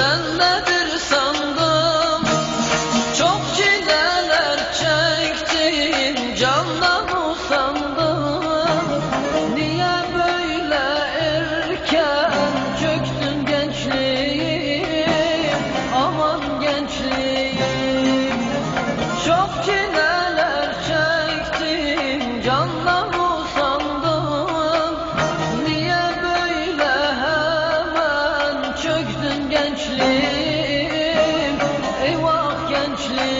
sendedir sandım Çok çileler çektim candan usandım. Niye böyle erken çöktün gençliğim? Aman gençliğim. Çok çileler çektim candan gençliğim Eyvah gençliğim